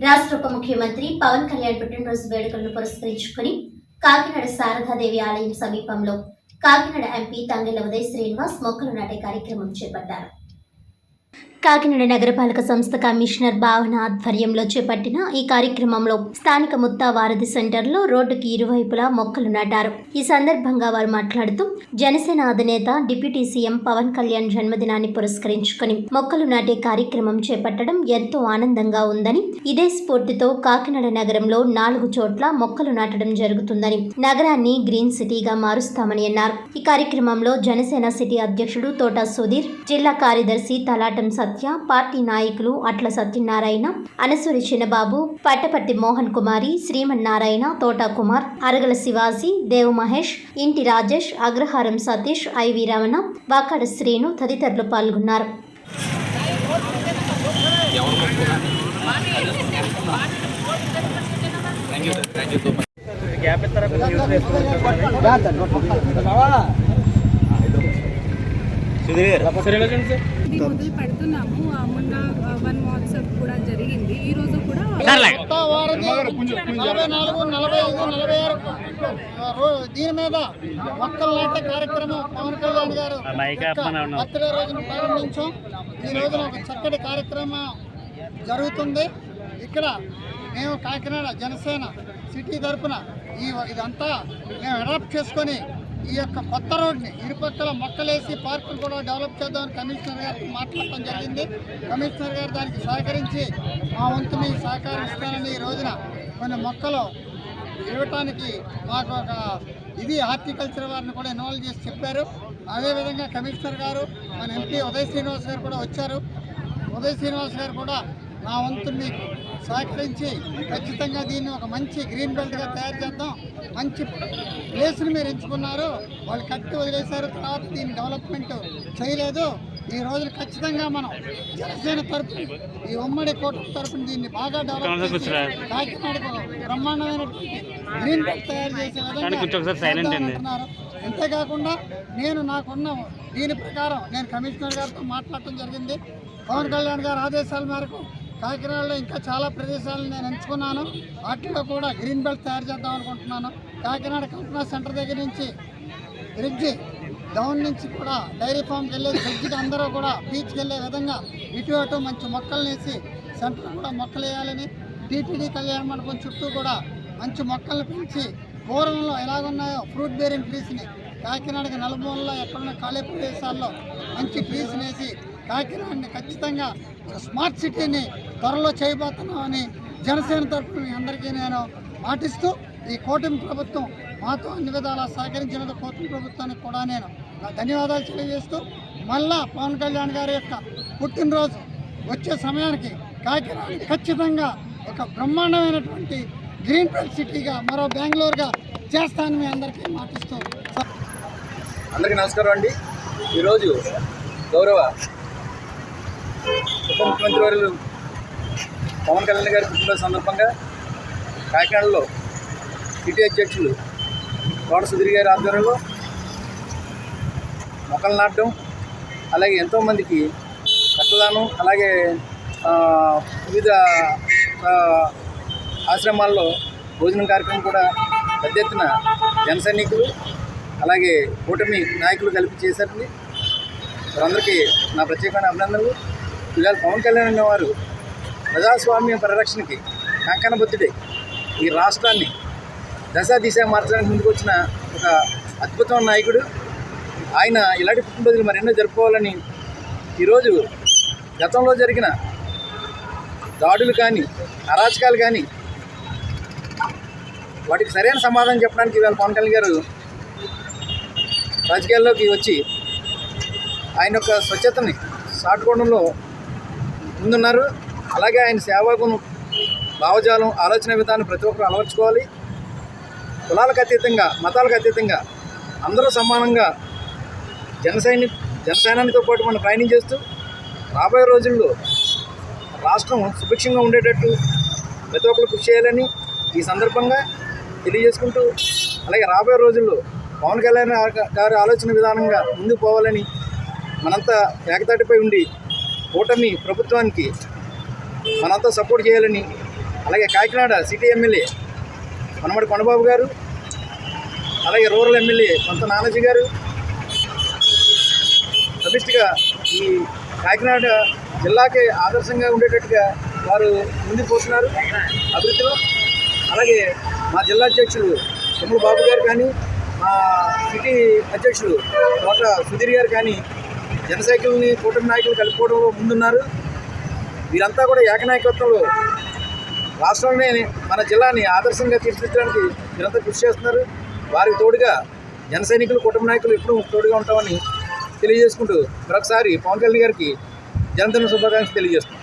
రాష్ట్ర ఉప ముఖ్యమంత్రి పవన్ కళ్యాణ్ పుట్టినరోజు వేడుకలను పురస్కరించుకుని కాకినాడ శారదాదేవి ఆలయం సమీపంలో కాకినాడ ఎంపీ తంగెల ఉదయ్ శ్రీనివాస్ మొక్కలు నాటే కార్యక్రమం చేపట్టారు. కాకినాడ నగరపాలక సంస్థ కమిషనర్ భావన ఆధ్వర్యంలో చేపట్టిన ఈ కార్యక్రమంలో స్థానిక ముత్తా వారధి సెంటర్లో రోడ్డుకి ఇరువైపులా మొక్కలు నాటారు. ఈ సందర్భంగా వారు మాట్లాడుతూ జనసేన అధినేత డిప్యూటీ సీఎం పవన్ కళ్యాణ్ జన్మదినాన్ని పురస్కరించుకుని మొక్కలు నాటే కార్యక్రమం చేపట్టడం ఎంతో ఆనందంగా ఉందని ఇదే స్ఫూర్తితో కాకినాడ నగరంలో నాలుగు చోట్ల మొక్కలు నాటడం జరుగుతుందని నగరాన్ని గ్రీన్ సిటీగా మారుస్తామని అన్నారు. ఈ కార్యక్రమంలో జనసేన సిటీ అధ్యక్షుడు తోటా సుధీర్ జిల్లా కార్యదర్శి తలాటం సత్య పార్టీ నాయకులు అట్ల సత్యనారాయణ అనసూరి చిన్నబాబు పట్టపర్తి మోహన్ కుమారి శ్రీమన్నారాయణ తోటా కుమార్ అరగల శివాజీ దేవ్ మహేష్ ఇంటి రాజేష్ అగ్రహారం సతీష్ ఐవి రమణ వాకాడ శ్రీను తదితరులు పాల్గొన్నారు. గ్యాప్ ఇస్తారా సుధీర్ గారు. మొదలు పెడుతున్నాము. మొన్న వన్ వాట్సాప్ కూడా జరిగింది. ఈ రోజు కూడా నలభై నాలుగు నలభై ఐదు నలభై ఆరు రో- దీని మీద మొక్కలు నాటే కార్యక్రమం పవన్ కళ్యాణ్ గారు. బర్త్డే రోజున ప్రారంభించాం. ఈ రోజున ఒక చక్కటి కార్యక్రమం జరుగుతుంది. ఇక్కడ మేము కాకినాడ జనసేన సిటీ తరపున ఈ ఇదంతా మేము అడాప్ట్ చేసుకొని ఈ యొక్క కొత్త రోడ్ని ఇరుపక్కల మొక్కలేసి పార్కులు కూడా డెవలప్ చేద్దామని కమిషనర్ గారికి మాట్లాడటం జరిగింది. కమిషనర్ గారు దానికి సహకరించి మా వంతుని సహకారం ఈ రోజున కొన్ని మొక్కలు ఇవ్వటానికి మాకు ఒక ఇది హార్టికల్చర్ వారిని కూడా ఇన్వాల్వ్ చేసి చెప్పారు. అదేవిధంగా కమిషనర్ గారు మన ఎంపీ ఉదయ్ శ్రీనివాస్ గారు కూడా వచ్చారు. ఉదయ్ శ్రీనివాస్ గారు కూడా నా వంతుని సహకరించి ఖచ్చితంగా దీన్ని ఒక మంచి గ్రీన్ బెల్ట్గా తయారు చేద్దాం. మంచి ప్లేస్ని మీరు ఎంచుకున్నారు. వాళ్ళు కట్టి వదిలేశారు. తర్వాత దీన్ని డెవలప్మెంట్ చేయలేదు. ఈ రోజున ఖచ్చితంగా మనం జనసేన తరపున ఈ ఉమ్మడి కోట తరపున దీన్ని బాగా డెవలప్ చేసి కాకినాడకు బ్రహ్మాండమైనటువంటి గ్రీన్ బెల్ట్ తయారు చేసే విధంగా అంతేకాకుండా నేను నాకున్న దీని ప్రకారం నేను కమిషనర్ గారితో మాట్లాడటం జరిగింది. పవన్ కళ్యాణ్ గారి ఆదేశాల మేరకు కాకినాడలో ఇంకా చాలా ప్రదేశాలను నేను ఎంచుకున్నాను. వాటిలో కూడా గ్రీన్ బెల్ట్ తయారు చేద్దాం అనుకుంటున్నాను. కాకినాడ కల్పనా సెంటర్ దగ్గర నుంచి బ్రిడ్జి డౌన్ నుంచి కూడా డైరీ ఫామ్కి వెళ్ళే బ్రిడ్జికి అందరూ కూడా బీచ్కి వెళ్ళే విధంగా ఇటు అటు మంచి మొక్కలు వేసి సెంటర్ కూడా మొక్కలు వేయాలని టీటీడీ కళ్యాణ మండపం చుట్టూ కూడా మంచి మొక్కలను పెంచి పూర్వంలో ఎలాగున్నాయో ఫ్రూట్ బేరింగ్ ట్రీస్ని కాకినాడకి నలుమూలలో ఎక్కడున్న ఖాళీ ప్రదేశాల్లో మంచి ట్రీస్ వేసి కాకినాడని ఖచ్చితంగా ఒక స్మార్ట్ సిటీని త్వరలో చేయబోతున్నామని జనసేన తరఫున మీ అందరికీ నేను పాటిస్తూ ఈ కూటమి ప్రభుత్వం మాతో అన్ని విధాలా సహకరించినందుకు కూటమి ప్రభుత్వానికి కూడా నేను నా ధన్యవాదాలు తెలియజేస్తూ మళ్ళా పవన్ కళ్యాణ్ గారి యొక్క పుట్టినరోజు వచ్చే సమయానికి కాకినాడ ఖచ్చితంగా ఒక బ్రహ్మాండమైనటువంటి గ్రీన్ బెల్ట్ సిటీగా మరో బెంగళూరుగా చేస్తానని మీ అందరికీ మాటిస్తూ అందరికీ నమస్కారం అండి. ఈరోజు గౌరవ ఉప ముఖ్యమంత్రి పవన్ కళ్యాణ్ గారి పుట్టినరోజు సందర్భంగా కాకినాడలో సిటీ అధ్యక్షులు కోట సుధీర్ గారి ఆధ్వర్యంలో మొక్కలు నాటడం అలాగే ఎంతోమందికి రక్తదానం అలాగే వివిధ ఆశ్రమాల్లో భోజనం కార్యక్రమం కూడా పెద్ద ఎత్తున జన సైనికులు అలాగే కూటమి నాయకులు కలిపి చేశారని వారందరికీ నా ప్రత్యేకమైన అభినందనలు. ఇవాళ పవన్ కళ్యాణ్ అనేవారు ప్రజాస్వామ్య పరిరక్షణకి కంకణ బుద్ధుడే. ఈ రాష్ట్రాన్ని దశ దిశ మార్చడానికి ముందుకు వచ్చిన ఒక అద్భుతమైన నాయకుడు. ఆయన ఇలాంటి పుట్టినరోజులు మరెన్నో జరుపుకోవాలని ఈరోజు గతంలో జరిగిన దాడులు కానీ అరాచకాలు కానీ వాటికి సరైన సమాధానం చెప్పడానికి ఇవాళ పవన్ కళ్యాణ్ గారు రాజకీయాల్లోకి వచ్చి ఆయన యొక్క స్వచ్ఛతని సాటుకోవడంలో ముందున్నారు. అలాగే ఆయన సేవకును భావజాలం ఆలోచన విధానం ప్రతి ఒక్కరు అలవర్చుకోవాలి. కులాలకు అతీతంగా మతాలకు అతీతంగా అందరూ సమానంగా జనసైని జనసేనానితో పాటు మనం ప్రయాణం చేస్తూ రాబోయే రోజుల్లో రాష్ట్రం సుభిక్షంగా ఉండేటట్టు ప్రతి ఒక్కరు కృషి చేయాలని ఈ సందర్భంగా తెలియజేసుకుంటూ అలాగే రాబోయే రోజుల్లో పవన్ కళ్యాణ్ గారి ఆలోచన విధానంగా ముందుకు పోవాలని మనంతా ఏకతాటిపై ఉండి కూటమి ప్రభుత్వానికి మనంతా సపోర్ట్ చేయాలని అలాగే కాకినాడ సిటీ ఎమ్మెల్యే మనమడి కొండబాబు గారు అలాగే రూరల్ ఎమ్మెల్యే కొంత నానాజీ గారు. సమిష్టిగా ఈ కాకినాడ జిల్లాకి ఆదర్శంగా ఉండేటట్టుగా వారు ముందుకు పోతున్నారు అభివృద్ధిలో. అలాగే మా జిల్లా అధ్యక్షులు తిమ్మల బాబు గారు కానీ మా సిటీ అధ్యక్షులు తోట సుధీర్ గారు కానీ జనసైకిల్ని కూటమి నాయకులు కలుపుకోవడంలో ముందున్నారు. వీరంతా కూడా ఏకనాయకత్వంలో రాష్ట్రంలోనే మన జిల్లాని ఆదర్శంగా తీర్చిదిద్దడానికి వీరంతా కృషి చేస్తున్నారు. వారికి తోడుగా జన సైనికులు కుటుంబ నాయకులు ఎప్పుడూ తోడుగా ఉంటామని తెలియజేసుకుంటూ మరొకసారి పవన్ కళ్యాణ్ గారికి జనధన శుభాకాంక్షలు తెలియజేస్తున్నాం.